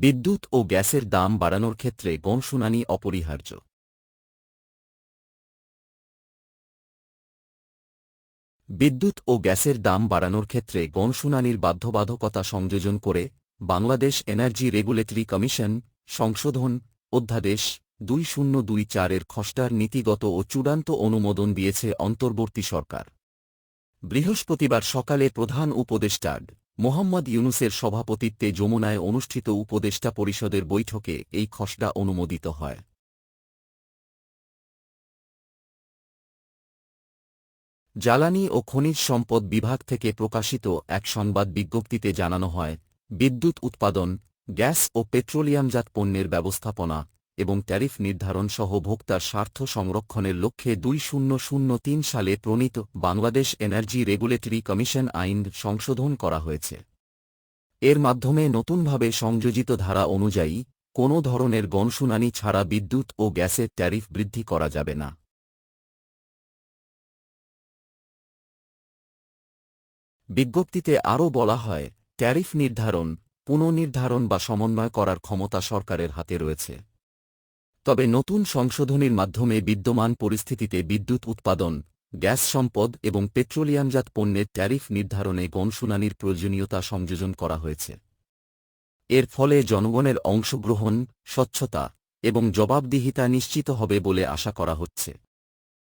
বিদ্যুৎ ও গ্যাসের দাম বাড়ানোর ক্ষেত্রে গণশুনানি অপরিহার্য। বিদ্যুৎ ও গ্যাসের দাম বাড়ানোর ক্ষেত্রে গণশুনানির বাধ্যবাধকতা সংযোজন করে বাংলাদেশ এনার্জি রেগুলেটরি কমিশন, সংশোধন, অধ্যাদেশ দুই শূন্য দুই চারের খসড়ার নীতিগত ও চূড়ান্ত অনুমোদন দিয়েছে অন্তর্বর্তী সরকার। বৃহস্পতিবার সকালে প্রধান উপদেষ্টা মোহাম্মদ ইউনুসের সভাপতিত্বে যমুনায় অনুষ্ঠিত উপদেষ্টা পরিষদের বৈঠকে এই খসড়া অনুমোদিত হয়। জ্বালানি ও খনিজ সম্পদ বিভাগ থেকে প্রকাশিত এক সংবাদ বিজ্ঞপ্তিতে জানানো হয়, বিদ্যুৎ উৎপাদন, গ্যাস ও পেট্রোলিয়ামজাত পণ্যের ব্যবস্থাপনা এবং ট্যারিফ নির্ধারণ সহ ভোক্তার স্বার্থ সংরক্ষণের লক্ষ্যে দুই সালে প্রণীত বাংলাদেশ এনার্জি রেগুলেটরি কমিশন আইন সংশোধন করা হয়েছে। এর মাধ্যমে নতুনভাবে সংযোজিত ধারা অনুযায়ী, কোনো ধরনের গণশুনানি ছাড়া বিদ্যুৎ ও গ্যাসের ট্যারিফ বৃদ্ধি করা যাবে না। বিজ্ঞপ্তিতে আরও বলা হয়, ট্যারিফ নির্ধারণ, পুনর্নির্ধারণ বা সমন্বয় করার ক্ষমতা সরকারের হাতে রয়েছে। তবে নতুন সংশোধনীর মাধ্যমে বিদ্যমান পরিস্থিতিতে বিদ্যুৎ উৎপাদন, গ্যাস সম্পদ এবং পেট্রোলিয়ামজাত পণ্যের ট্যারিফ নির্ধারণে গণশুনানির প্রয়োজনীয়তা সংযোজন করা হয়েছে। এর ফলে জনগণের অংশগ্রহণ, স্বচ্ছতা এবং জবাবদিহিতা নিশ্চিত হবে বলে আশা করা হচ্ছে।